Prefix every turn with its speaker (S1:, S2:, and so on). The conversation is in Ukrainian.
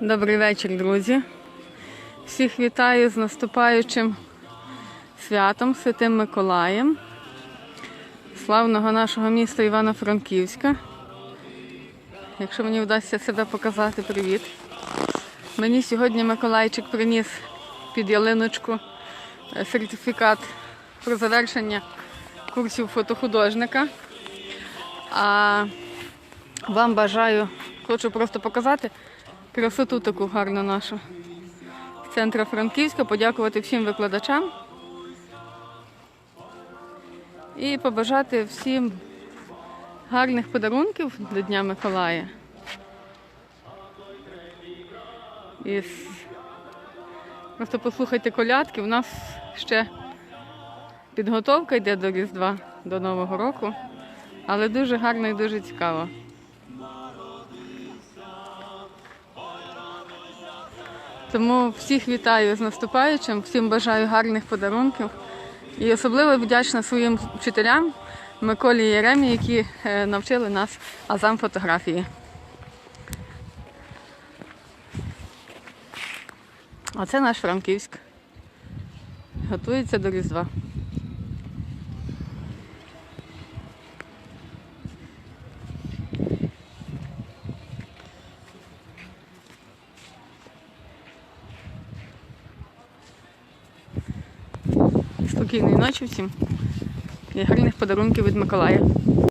S1: Добрий вечір, друзі. Всіх вітаю з наступаючим святом Святим Миколаєм, славного нашого міста Івано-Франківська. Якщо мені вдасться себе показати, привіт. Мені сьогодні Миколайчик приніс під ялиночку е, сертифікат про завершення курсів фотохудожника. А вам бажаю, хочу просто показати красоту таку гарну нашу з центру Франківська, подякувати всім викладачам і побажати всім гарних подарунків до Дня Миколая. І просто послухайте колядки. У нас ще підготовка йде до Різдва, до Нового року, але дуже гарно і дуже цікаво. Тому всіх вітаю з наступаючим, всім бажаю гарних подарунків. І особливо вдячна своїм вчителям Миколі і Єремі, які е, навчили нас азам фотографії. А це наш Франківськ. Готується до Різдва. Спокійної ночі всім і подарунків від Миколая.